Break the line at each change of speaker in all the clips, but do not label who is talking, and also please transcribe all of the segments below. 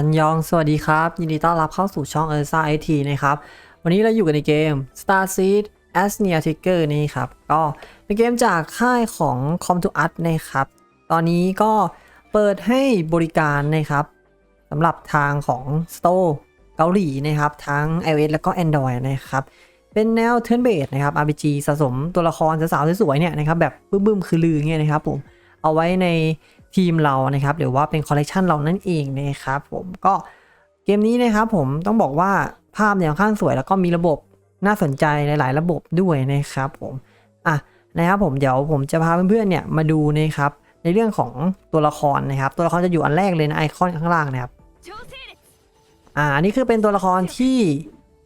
อันยอง สวัสดีครับ ยินดีต้อนรับเข้าสู่ช่อง e r s a IT นะครับ วันนี้เราอยู่กันในเกม Star Seed a s n e a Tiger นี่ครับ ก็เป็นเกมจากค่ายของ Com to Art นะครับ ตอนนี้ก็เปิดให้บริการนะครับสำหรับทางของ Store เกาหลีนะครับ ทั้ง iOS แล้วก็ Android นะครับ เป็นแนว Turn Based นะครับ RPG สะสมตัวละครสาวๆสวยๆเนี่ยนะครับ แบบบึ้มๆคือลือเงี้ยนะครับผม เอาไว้ใน ทีมเรานะครับ หรือว่าเป็นคอลเลกชันเรานั่นเองนะครับผมก็เกมนี้นะครับผมต้องบอกว่าภาพเนี่ยค่อนข้างสวยแล้วก็มีระบบน่าสนใจหลาย ๆ ระบบด้วยนะครับผมอะนะครับผมเดี๋ยวผมจะพาเพื่อนๆเนี่ยมาดูนะครับในเรื่องของตัวละครนะครับ ตัวละครจะอยู่อันแรกเลยนะไอคอนข้างล่างนะครับอ่าอันนี้คือเป็นตัวละครที่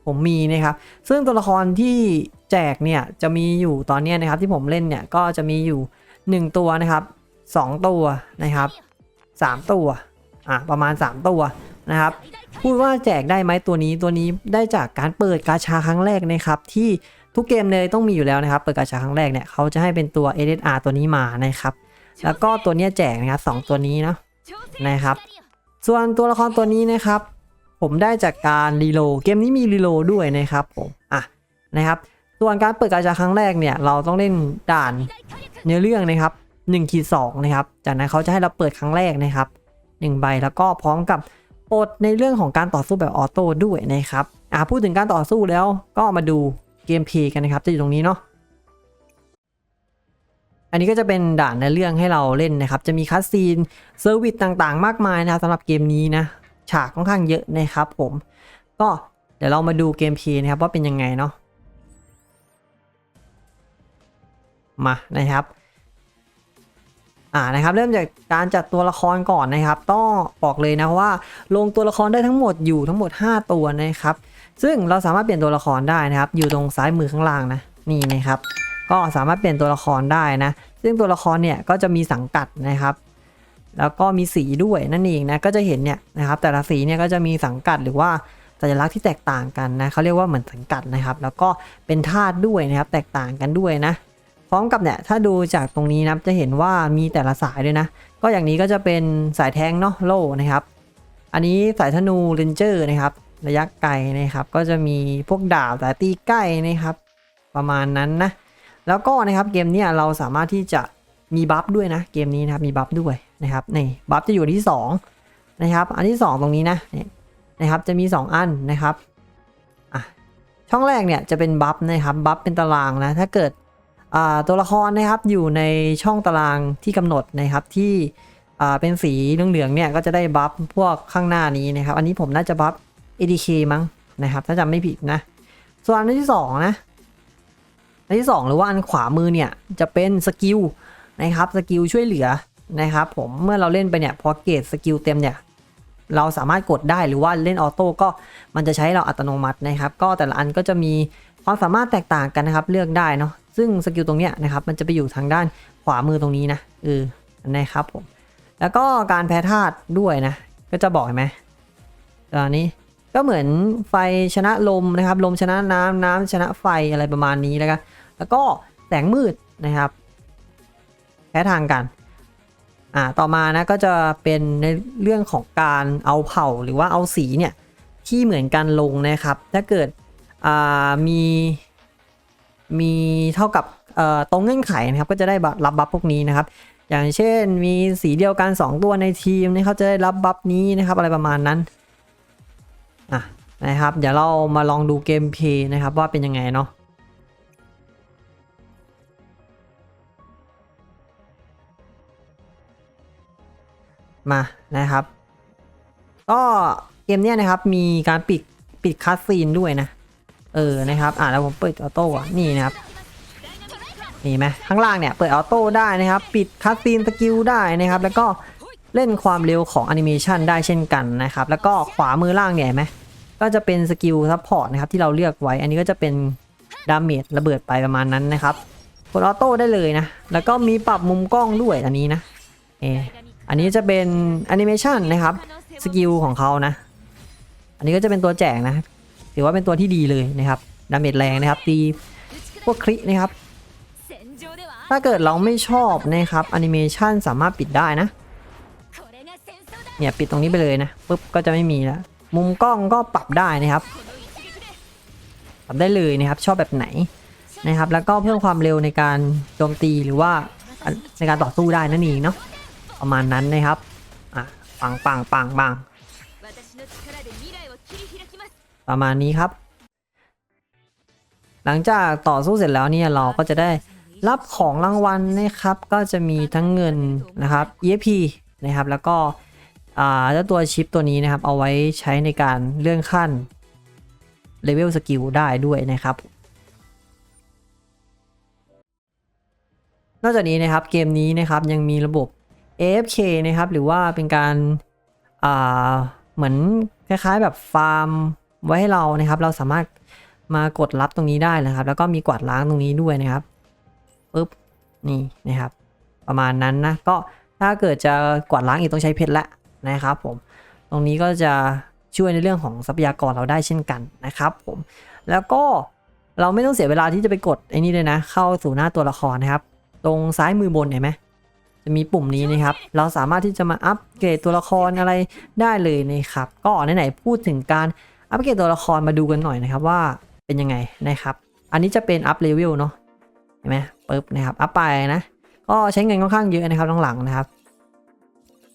ผมมีนะครับ ซึ่งตัวละครที่แจกเนี่ยจะมีอยู่ตอนนี้นะครับที่ผมเล่นเนี่ยก็จะมีอยู่ 1 ตัวนะครับ 2 ตัวนะครับ 3 ตัวอะประมาณ 3 ตัวนะครับ พูดว่าแจกได้ไหมตัวนี้ตัวนี้ได้จากการเปิดกาชาครั้งแรกนะครับ ที่ทุกเกมเลยต้องมีอยู่แล้วนะครับ เปิดกาชาครั้งแรกเนี่ยเขาจะให้เป็นตัว SSR ตัวนี้มานะครับ แล้วก็ตัวนี้แจกนะครับสองตัวนี้เนาะนะครับ ส่วนตัวละครตัวนี้นะครับ ผมได้จากการรีโลเกมนี้มีรีโลดด้วยนะครับผมอะนะครับส่วนการเปิดกาชาครั้งแรกเนี่ยเราต้องเล่นด่านเนื้อเรื่องนะครับ 1ขีด2นะครับ จากนั้นเขาจะให้เราเปิดครั้งแรกนะครับ1ใบแล้วก็พร้อมกับปลดในเรื่องของการต่อสู้แบบออโต้ด้วยนะครับ อะพูดถึงการต่อสู้แล้วก็มาดูเกมเพย์กันนะครับ จะอยู่ตรงนี้เนาะ อันนี้ก็จะเป็นด่านในเรื่องให้เราเล่นนะครับ จะมีคัสซีนเซอร์วิสต่างๆ มากมายนะครับสำหรับเกมนี้นะ ฉากค่อนข้างเยอะนะครับผม ก็เดี๋ยวเรามาดูเกมเพย์นะครับว่าเป็นยังไงเนาะ มานะครับ อ่านะครับเริ่มจากการจัดตัวละครก่อนนะครับ ต้องบอกเลยนะว่า ลงตัวละครได้ทั้งหมดอยู่ทั้งหมด 5 ตัวนะครับ ซึ่งเราสามารถเปลี่ยนตัวละครได้นะครับ อยู่ตรงซ้ายมือข้างล่างนะนี่นะครับ ก็สามารถเปลี่ยนตัวละครได้นะ ซึ่งตัวละครเนี่ยก็จะมีสังกัดนะครับ แล้วก็มีสีด้วยนั่นเองนะก็จะเห็นเนี่ยนะครับ แต่ละสีเนี่ยก็จะมีสังกัดหรือว่าสัญลักษณ์ที่แตกต่างกันนะเขาเรียกว่าเหมือนสังกัดนะครับ แล้วก็เป็นธาตุด้วยนะครับ แตกต่างกันด้วยนะ พร้อมกับเนี่ยถ้าดูจากตรงนี้นะจะเห็นว่ามีแต่ละสายด้วยนะ ก็อย่างนี้ก็จะเป็นสายแทงเนาะโล่นะครับ อันนี้สายธนูเรนเจอร์นะครับ ระยะไกลนะครับ ก็จะมีพวกดาบสายตีใกล้นะครับ ประมาณนั้นนะ แล้วก็นะครับเกมนี้เราสามารถที่จะมีบัฟด้วยนะ เกมนี้นะครับมีบัฟด้วยนะครับนี่บัฟจะอยู่ที่2นะครับ อันที่ 2 ตรงนี้นะนี่นะครับจะมี 2 อันนะครับอะช่องแรกเนี่ยจะเป็นบัฟนะครับบัฟเป็นตารางนะถ้าเกิด ตัวละครนะครับอยู่ในช่องตารางที่กำหนดนะครับที่เป็นสีเหลืองๆเนี่ยก็จะได้บัฟพวกข้างหน้านี้นะครับ อันนี้ผมน่าจะบัฟ ADK มั้งนะครับ ถ้าจำไม่ผิดนะ ส่วนอันที่สองนะอันที่ 2 หรือว่าอันขวามือเนี่ยจะเป็นสกิลนะครับสกิลช่วยเหลือนะครับ ผมเมื่อเราเล่นไปเนี่ยพอเกรดสกิลเต็มเนี่ยเราสามารถกดได้หรือว่าเล่นออโต้ก็มันจะใช้เราอัตโนมัตินะครับ ก็แต่ละอันก็จะมีความสามารถแตกต่างกันนะครับ เลือกได้เนาะ ซึ่งสกิลตรงเนี้ยนะครับมันจะไปอยู่ทางด้านขวามือตรงนี้นะเออนะครับผมแล้วก็การแพ้ธาตุด้วยนะ ก็จะบอกเห็นไหมตอนนี้ก็เหมือนไฟชนะลมนะครับ ลมชนะน้ำน้ำชนะไฟอะไรประมาณนี้แล้วก็แล้วก็แสงมืดนะครับแพ้ทางกันอ่าต่อมานะก็จะเป็นในเรื่องของการเอาเผ่าหรือว่าเอาสีเนี่ยที่เหมือนกันลงนะครับ ถ้าเกิดอ่ามี มีเท่ากับตรงเงื่อนไขนะครับก็จะได้รับบัฟพวกนี้นะครับ อย่างเช่นมีสีเดียวกัน 2 ตัวในทีมนี่เขาจะได้รับบัฟนี้นะครับอะไรประมาณนั้นอะนะครับเดี๋ยวเรามาลองดูเกมเพลย์นะครับว่าเป็นยังไงเนาะมานะครับ ก็เกมเนี้ยนะครับมีการปิดปิดคัสซีนด้วยนะ เออนะครับอ่าแล้วผมเปิดออโต้อะนี่นะครับนี่ไหมข้างล่างเนี่ยเปิดออโต้ได้นะครับ ปิดคัสซีนสกิลได้นะครับ แล้วก็เล่นความเร็วของแอนิเมชันได้เช่นกันนะครับ แล้วก็ขวามือล่างเนี่ยไหมก็จะเป็นสกิลซัพพอร์ตนะครับที่เราเลือกไว้ อันนี้ก็จะเป็นดาเมจระเบิดไปประมาณนั้นนะครับกดออโต้ได้เลยนะ แล้วก็มีปรับมุมกล้องด้วยอันนี้นะเอออันนี้จะเป็นแอนิเมชันนะครับสกิลของเขานะ อันนี้ก็จะเป็นตัวแจกนะ ถือว่าเป็นตัวที่ดีเลยนะครับดาเมจแรงนะครับ ตีพวกคลินะครับ ถ้าเกิดเราไม่ชอบนะครับแอนิเมชันสามารถปิดได้นะ เนี่ยปิดตรงนี้ไปเลยนะปุ๊บก็จะไม่มีแล้ว มุมกล้องก็ปรับได้นะครับ ปรับได้เลยนะครับ ชอบแบบไหนนะครับ แล้วก็เพิ่มความเร็วในการโจมตีหรือว่าในการต่อสู้ได้นั่นเองเนาะประมาณนั้นนะครับอะปังปังปังปัง ประมาณนี้ครับ หลังจากต่อสู้เสร็จแล้วเนี่ยเราก็จะได้รับของรางวัลนะครับ ก็จะมีทั้งเงินนะครับ EXP นะครับ แล้วก็เจ้าตัวชิปตัวนี้นะครับ เอาไว้ใช้ในการเลื่อนขั้นเลเวลสกิลได้ด้วยนะครับ นอกจากนี้นะครับเกมนี้นะครับยังมีระบบ AFK นะครับ หรือว่าเป็นการเหมือนคล้ายๆแบบฟาร์ม ไว้ให้เรานะครับ เราสามารถมากดรับตรงนี้ได้นะครับ แล้วก็มีกวาดล้างตรงนี้ด้วยนะครับปุ๊บนี่นะครับ ประมาณนั้นนะก็ถ้าเกิดจะกวาดล้างอีกต้องใช้เพชรละนะครับ ผม ตรงนี้ก็จะช่วยในเรื่องของทรัพยากรเราได้เช่นกันนะครับผมแล้วก็เราไม่ต้องเสียเวลาที่จะไปกดไอ้นี่เลยนะ เข้าสู่หน้าตัวละครนะครับ ตรงซ้ายมือบนเห็นไหมจะมีปุ่มนี้นะครับ เราสามารถที่จะมาอัปเกรดตัวละครอะไรได้เลยนะครับ ก็ไหนๆพูดถึงการ อัปเกรดตัวละครมาดูกันหน่อยนะครับว่าเป็นยังไงนะครับ อันนี้จะเป็นอัพเลเวลเนาะเห็นไหมปึ๊บนะครับอัพไปนะ ก็ใช้เงินค่อนข้างเยอะนะครับหลังๆนะครับ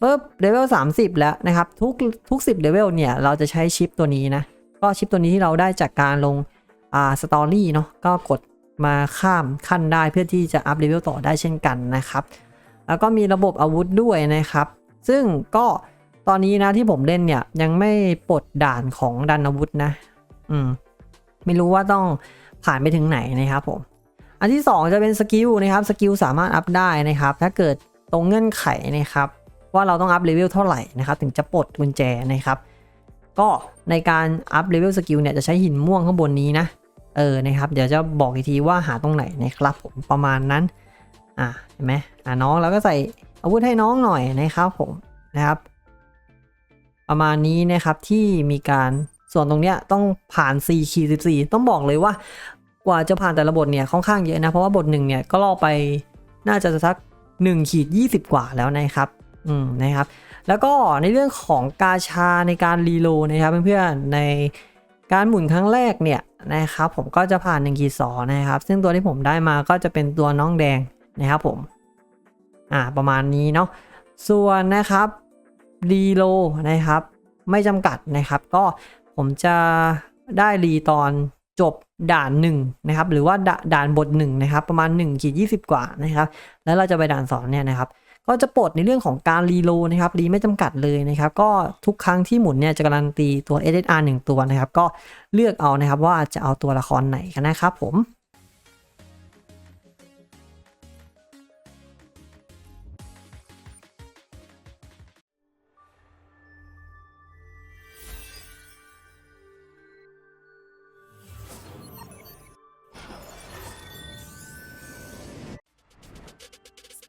ปึ๊บเลเวล30 แล้วนะครับทุกทุก10เลเวลเนี่ยเราจะใช้ชิปตัวนี้นะก็ชิปตัวนี้ที่เราได้จากการลงอ่าสตอรี่เนาะก็กดมาข้ามขั้นได้เพื่อที่จะอัพเลเวลต่อได้เช่นกันนะครับ แล้วก็มีระบบอาวุธด้วยนะครับ ซึ่งก็ ตอนนี้นะที่ผมเล่นเนี่ยยังไม่ปลดด่านของดันอาวุธนะ อืม ไม่รู้ว่าต้องผ่านไปถึงไหนนะครับผม อันที่ 2 จะเป็นสกิลนะครับสกิลสามารถอัพได้นะครับ ถ้าเกิดตรงเงื่อนไขนะครับ ว่าเราต้องอัพเลเวลเท่าไหร่นะครับถึงจะปลดกุญแจนะครับก็ในการอัพเลเวลสกิลเนี่ยจะใช้หินม่วงข้างบนนี้นะเออนะครับ เดี๋ยวจะบอกอีกทีว่าหาตรงไหนนะครับผมประมาณนั้น อะเห็นไหมอะน้องเราก็ใส่อาวุธให้น้องหน่อยนะครับผมนะครับ ประมาณนี้นะครับที่มีการส่วนตรงเนี้ยต้องผ่าน4ขีด14 ต้องบอกเลยว่ากว่าจะผ่านแต่ละบทเนี่ยค่อนข้างเยอะนะ เพราะว่าบทหนึ่งเนี่ยก็ล่อไปน่าจะสัก1ขีด20 กว่าแล้วนะครับอืมนะครับแล้วก็ในเรื่องของกาชาในการรีโลนะครับเพื่อนๆในการหมุนครั้งแรกเนี่ยนะครับผมก็จะผ่าน1ขีด2นะครับ ซึ่งตัวที่ผมได้มาก็จะเป็นตัวน้องแดงนะครับผมอ่าประมาณนี้เนาะส่วนนะครับ รีโลนะครับ ไม่จำกัดนะครับ ก็ผมจะได้รีตอนจบด่านหนึ่งนะครับหรือว่าด่านบทหนึ่งนะครับประมาณ1ขีด20 กว่านะครับแล้วเราจะไปด่านสองเนี่ยนะครับก็จะปลดในเรื่องของการรีโลนะครับรีไม่จำกัดเลยนะครับ ก็ทุกครั้งที่หมุนเนี่ยจะการันตีตัว SSR 1 ตัวนะครับ ก็เลือกเอานะครับว่าจะเอาตัวละครไหนกันนะครับผม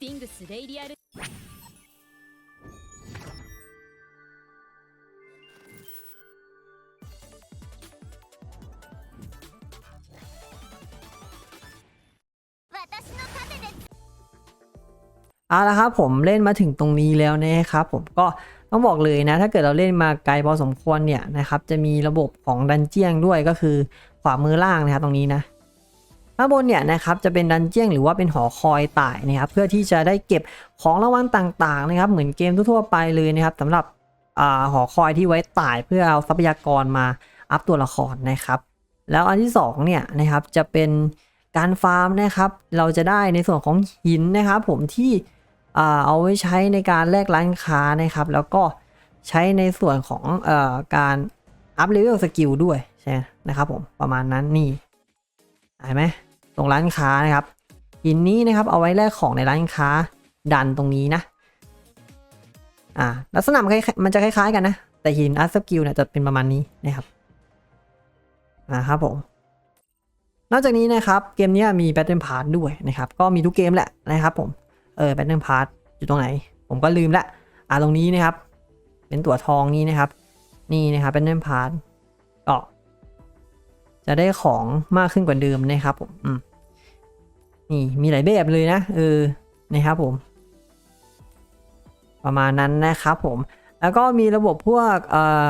ィングスレイリアル
เอาละครับผมเล่นมาถึงตรงนี้แล้วนะครับผมก็ต้องบอกเลยนะ ถ้าเกิดเราเล่นมาไกลพอสมควรเนี่ยนะครับ จะมีระบบของดันเจียงด้วยก็คือขวามือล่างนะครับตรงนี้นะ ข้างบนเนี่ยนะครับจะเป็นดันเจี้ยงหรือว่าเป็นหอคอยต่ายนะครับเพื่อที่จะได้เก็บของรางวัลต่างๆนะครับ เหมือนเกมทั่วๆไปเลยนะครับสำหรับอ่าหอคอยที่ไว้ต่ายเพื่อเอาทรัพยากรมาอัพตัวละครนะครับ แล้วอันที่สองเนี่ยนะครับจะเป็นการฟาร์มนะครับ เราจะได้ในส่วนของหินนะครับ ผมที่เอาไว้ใช้ในการแลกร้านค้านะครับ แล้วก็ใช้ในส่วนของอการอัพเลเวลสกิลด้วยใช่นะครับผมประมาณนั้นนี่เห็นไหม ตรงร้านค้านะครับหินนี้นะครับเอาไว้แลกของในร้านค้าดันตรงนี้นะอ่าลักษณะมันมันจะคล้ายๆกันนะ แต่หินอัพสกิลเนี่ยจะเป็นประมาณนี้นะครับนะครับผมนอกจากนี้นะครับเกมนี้มีแบทเทิลพาร์ทด้วยนะครับก็มีทุกเกมแหละนะครับผมเออแบทเทิลพาร์ทอยู่ตรงไหน ผมก็ลืมละอ่าตรงนี้นะครับ เป็นตัวทองนี้นะครับ นี่นะครับแบทเทิลพาร์ท จะได้ของมากขึ้นกว่าเดิมนะครับผมนี่มีหลายแบบเลยนะเออนะครับผม ประมาณนั้นนะครับผมแแล้วก็มีระบบพวกเอ่อ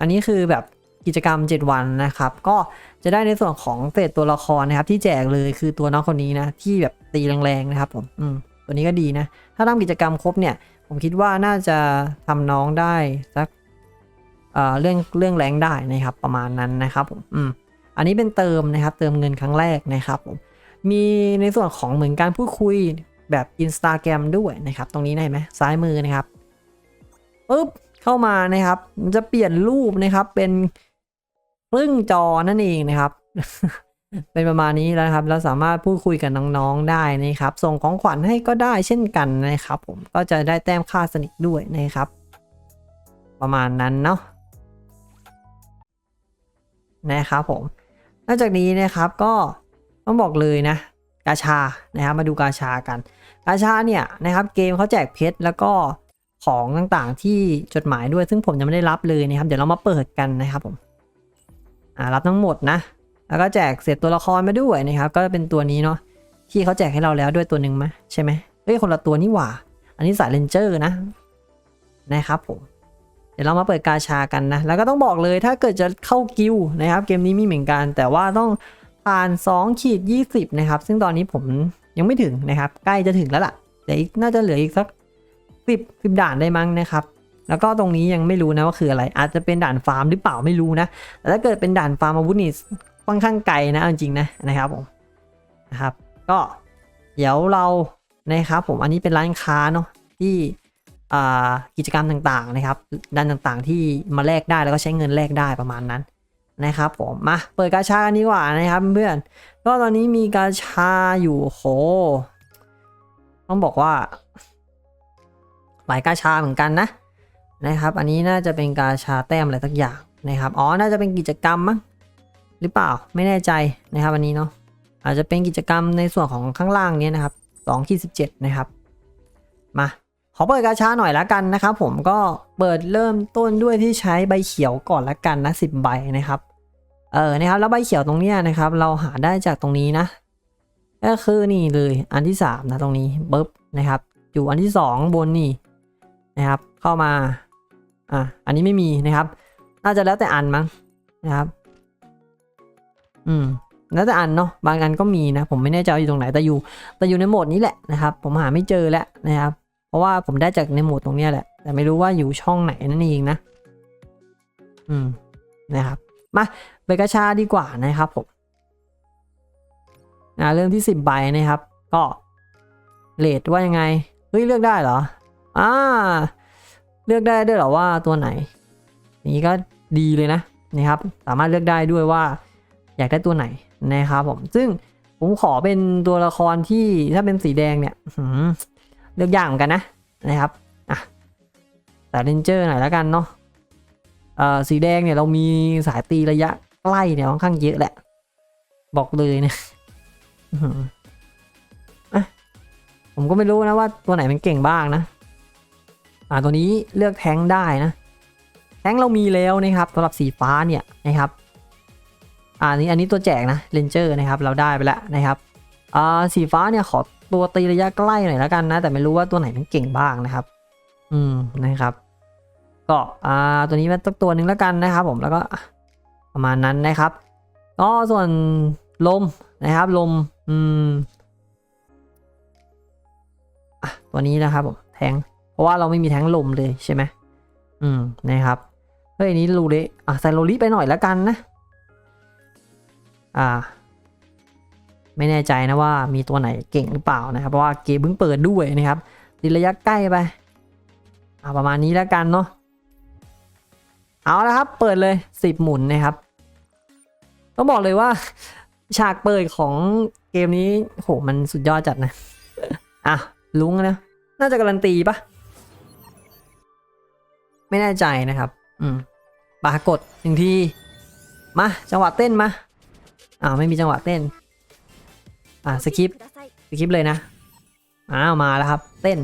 อันนี้คือแบบกิจกรรม 7 วันนะครับ ก็จะได้ในส่วนของเศษตัวละครนะครับ ที่แจกเลยคือตัวน้องคนนี้นะ ที่แบบตีแรงๆนะครับผมอืมตัวนี้ก็ดีนะ ถ้าทำกิจกรรมครบเนี่ย ผมคิดว่าน่าจะทำน้องได้สัก เอ่อเรื่องเรื่องแรงได้นะครับประมาณนั้นนะครับผมอืมอันนี้เป็นเติมนะครับ เติมเงินครั้งแรกนะครับผมมีในส่วนของเหมือนการพูดคุยแบบ Instagram ด้วยนะครับ ตรงนี้ได้ไหมซ้ายมือนะครับปุ๊บเข้ามานะครับ จะเปลี่ยนรูปนะครับ เป็นครึ่งจอนั่นเองนะครับ เป็นประมาณนี้แล้วครับ เราสามารถพูดคุยกับน้องๆได้นะครับ ส่งของขวัญให้ก็ได้เช่นกันนะครับ ผมก็จะได้แต้มค่าสนิทด้วยนะครับ ประมาณนั้นเนาะ นะครับผมนอกจากนี้นะครับก็ต้องบอกเลยนะกาชานะครับมาดูกาชากัน กาชาเนี่ยนะครับเกมเขาแจกเพชรแล้วก็ของต่างๆที่จดหมายด้วยซึ่งผมยังไม่ได้รับเลยนะครับ เดี๋ยวเรามาเปิดกันนะครับผมอ่ารับทั้งหมดนะ แล้วก็แจกเศษตัวละครมาด้วยนะครับ ก็เป็นตัวนี้เนาะที่เขาแจกให้เราแล้วด้วยตัวหนึ่งไหมใช่ไหมเฮ้ยคนละตัวนี่หว่า อันนี้สายเลนเจอร์นะนะครับผม เดี๋ยวเรามาเปิดกาชากันนะ แล้วก็ต้องบอกเลยถ้าเกิดจะเข้ากิลนะครับ เกมนี้มีเหมือนกัน แต่ว่าต้องผ่าน2ขีด20 นะครับ ซึ่งตอนนี้ผมยังไม่ถึงนะครับ ใกล้จะถึงแล้วล่ะเดี๋ยวอีกน่าจะเหลืออีกสัก 10 10 ด่านได้มั้งนะครับ แล้วก็ตรงนี้ยังไม่รู้นะว่าคืออะไร อาจจะเป็นด่านฟาร์มหรือเปล่าไม่รู้นะ แต่ถ้าเกิดเป็นด่านฟาร์มอาวุธนี่ค่อนข้างไกลนะจริงๆนะนะครับผมนะครับ ก็เดี๋ยวเรานะครับผมอันนี้เป็นร้านค้าเนาะที่ กิจกรรมต่างๆนะครับด้านต่างๆที่มาแลกได้แล้วก็ใช้เงินแลกได้ประมาณนั้นนะครับผมมาเปิดกาชากันดีกว่านะครับเพื่อนก็ตอนนี้มีกาชาอยู่โหต้องบอกว่า หลายกาชาเหมือนกันนะนะครับ อันนี้น่าจะเป็นกาชาแต้มอะไรสักอย่างนะครับอ๋อน่าจะเป็นกิจกรรมมั้งหรือเปล่าไม่แน่ใจนะครับ อันนี้เนาะอาจจะเป็นกิจกรรมในส่วนของข้างล่างนี้นะครับ2ขีด17นะครับมา ขอเปิดกาชาหน่อยละกันนะครับผมก็เปิดเริ่มต้นด้วยที่ใช้ใบเขียวก่อนละกันนะ10ใบนะครับเออนะครับแล้วใบเขียวตรงนี้นะครับ เราหาได้จากตรงนี้นะก็คือนี่เลยอันที่สามนะตรงนี้ปึ๊บนะครับ อยู่อันที่สองบนนี่นะครับ เข้ามาอะอันนี้ไม่มีนะครับ น่าจะแล้วแต่อันมั้งนะครับ อืมแล้วแต่อันเนาะบางอันก็มีนะ ผมไม่แน่ใจอยู่ตรงไหนแต่อยู่ แต่อยู่ในโหมดนี้แหละนะครับ ผมหาไม่เจอแล้วนะครับ ราะว่าผมได้จากในโหมดตรงนี้แหละ แต่ไม่รู้ว่าอยู่ช่องไหนนั่นเองนะ อืม นะครับ มาไปกระชาดีกว่านะครับผมนะเริ่มที่ 10 ใบนะครับ ก็เลทว่ายังไง เฮ้ย เลือกได้เหรอ อ่า เลือกได้ด้วยเหรอว่าตัวไหน นี้ก็ดีเลยนะ นะครับ สามารถเลือกได้ด้วยว่า อยากได้ตัวไหนนะครับผม ซึ่งผมขอเป็นตัวละครที่ถ้าเป็นสีแดงเนี่ยหื เลือกยากเหมือนกันนะนะครับอะแต่เรนเจอร์หน่อยแล้วกันเนาะเอ่อสีแดงเนี่ยเรามีสายตีระยะใกล้เนี่ยค่อนข้างเยอะแหละ บอกเลยเนี่ยอะผมก็ไม่รู้นะว่าตัวไหนมันเก่งบ้างนะ อ่าตัวนี้เลือกแท้งได้นะ แท้งเรามีแล้วนะครับสำหรับสีฟ้าเนี่ยนะครับ อ่านี้อันนี้ตัวแจกนะเรนเจอร์นะครับ เราได้ไปแล้วนะครับ อ่าสีฟ้าเนี่ยขอ ตัวตีระยะใกล้หน่อยแล้วกันนะ แต่ไม่รู้ว่าตัวไหนมันเก่งบ้างนะครับ อืมนะครับ ก็อ่าตัวนี้เป็นตัวตัวหนึ่งแล้วกันนะครับ ผมแล้วก็ประมาณนั้นนะครับก็ส่วนลมนะครับ ลมอืมอะตัวนี้นะครับผมแทง เพราะว่าเราไม่มีแทงลมเลยใช่ไหมอืมนะครับเฮ้ยนนี้รูเละอะใส่โรลิไปหน่อยแล้วกันนะ อ่า ไม่แน่ใจนะว่ามีตัวไหนเก่งหรือเปล่านะครับ เพราะว่าเกมเพิ่งเปิดด้วยนะครับตีระยะใกล้ไปอ่าประมาณนี้แล้วกันเนาะเอาละครับ เปิดเลยสิบหมุนนะครับต้องบอกเลยว่า ฉากเปิดของเกมนี้โหมันสุดยอดจัดนะอะลุงนะน่าจะการันตีปะไม่แน่ใจนะครับ อืมปรากฏหนึ่งทีมาจังหวะเต้นมาอ้าวไม่มีจังหวะเต้น อะสกิปสกิปเลยนะอ้าวมาแล้วครับ เต้น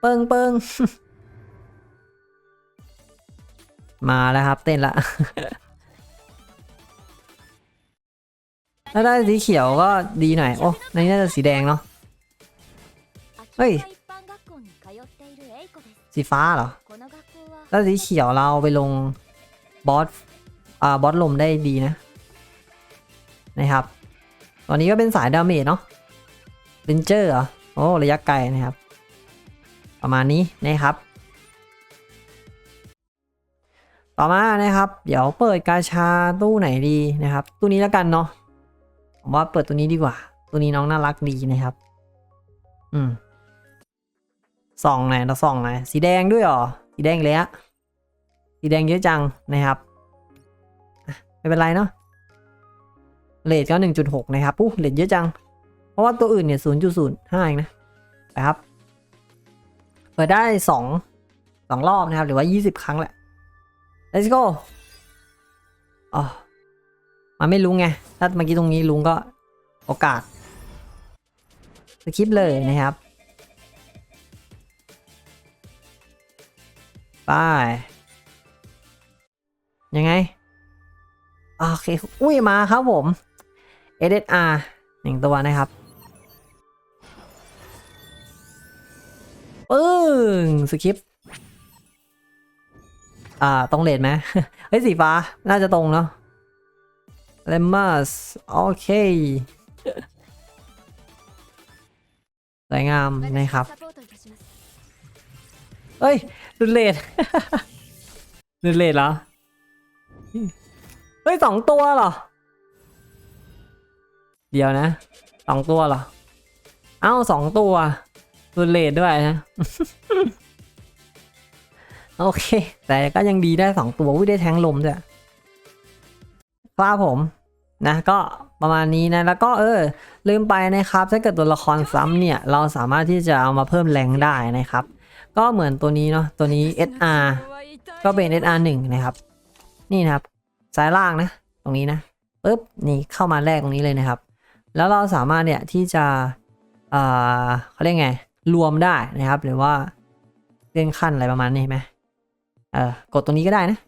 เปิงเปิงมาแล้วครับ เต้นละถ้าได้สีเขียวก็ดีหน่อย โอ้ในนี้น่าจะสีแดงเนาะเฮ้ย สีฟ้าเหรอ ถ้าสีเขียวเราไปลงบอส อ่า บอสลมได้ดีนะ นะครับ ตอนนี้ก็เป็นสายดาเมจเนาะเรนเจอร์เหรอ โอ้ ระยะไกลนะครับ ประมาณนี้นะครับ ต่อมานะครับ เดี๋ยวเปิดกาชาตู้ไหนดีนะครับ ตู้นี้แล้วกันเนาะ ผมว่าเปิดตัวนี้ดีกว่า ตัวนี้น้องน่ารักดีนะครับ อืมส่องไหนเราส่องไหนอยสีแดงด้วยหรอ สีแดงเลยอะสีแดงเยอะจังนะครับ ไม่เป็นไรเนาะ เลทก็หนึ่งจุดหกนะครับปุ๊เลทเยอะจัง เพราะว่าตัวอื่นเนี่ยศูนย์จุดศูนย์ห้าเองนะนะครับ เปิดได้สองสองรอบนะครับ หรือว่ายี่สิบครั้งแหละ let's go อ๋อมันไม่รู้ไง ถ้าเมื่อกี้ตรงนี้ลุงก็โอกาสสคริปเลยนะครับไปยังไง โอเค อุ้ยมาครับผม SSR หนึ่งตัวนะครับปึ้งสคริปต์อ่าตรงเลดไหมเฮ้ยสีฟ้า น่าจะตรงเนาะเลมัสโอเค สวยงามนะครับ เฮ้ยรุนเลดรุนเลดเหรอ เฮ้ยสองตัวเหรอ เดียวนะสองตัวเหรอ เอ้าสองตัวรุนเลดด้วยนะ โอเค แต่ก็ยังดีได้สองตัวอุ้ยได้แทงลมด้วยครับผมนะก็ประมาณนี้นะแล้วก็เออ ลืมไปนะครับ ถ้าเกิดตัวละครซ้ำเนี่ย เราสามารถที่จะเอามาเพิ่มแรงได้นะครับ ก็เหมือนตัวนี้เนาะตัวนี้ SR ก็เป็น SR 1นะครับ นี่นะครับซ้ายล่างนะ ตรงนี้นะปุ๊บนี่เข้ามาแรกตรงนี้เลยนะครับ แล้วเราสามารถเนี่ยที่จะเขาเรียกไง รวมได้นะครับ หรือว่าเลื่อนขั้นอะไรประมาณนี้ไหมเออกดตรงนี้ก็ได้นะ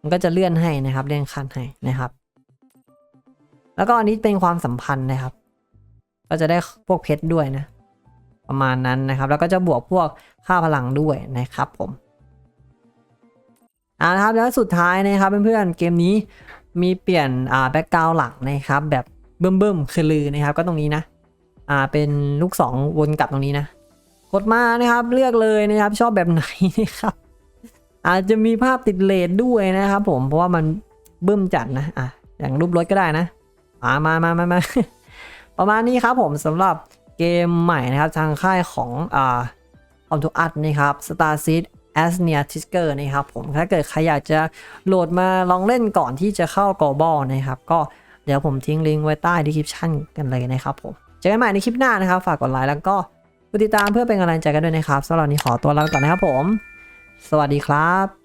มันก็จะเลื่อนให้นะครับ เลื่อนขั้นให้นะครับ แล้วก็อันนี้เป็นความสัมพันธ์นะครับ ก็จะได้พวกเพชรด้วยนะ ประมาณนั้นนะครับ แล้วก็จะบวกพวกค่าพลังด้วยนะครับ ผมอ่านะครับแล้วสุดท้ายนะครับเพื่อนๆเกมนี้มีเปลี่ยนอ่าแบ็กกราวหลักนะครับแบบ เบิ่มเบิ่มคือลือนะครับ ก็ตรงนี้นะ อ่า เป็นลูกศรวนกลับตรงนี้นะ กดมานะครับ เลือกเลยนะครับ ชอบแบบไหนนะครับ อาจจะมีภาพติดเลนด้วยนะครับผม เพราะว่ามันเบิ่มจัดนะ อะ อย่างรูปรถก็ได้นะ มามามามามาประมาณนี้ครับผมสำหรับเกมใหม่นะครับทางค่ายของอ่าออมทุอัดนะครับ Star Seed a s n i a t i s k e r นะครับผมถ้าเกิดใครอยากจะโหลดมาลองเล่นก่อนที่จะเข้า Global นะครับ ก็ เดี๋ยวผมทิ้งลิงก์ไว้ใต้ดีคริปชั่นกันเลยนะครับผมเจอกันใหม่ในคลิปหน้านะครับ ฝากกดไลค์แล้วก็กดติดตามเพื่อเป็นกำลังใจกันด้วยนะครับสำหรับวันนี้ขอตัวลาไปก่อนนะครับผม สวัสดีครับ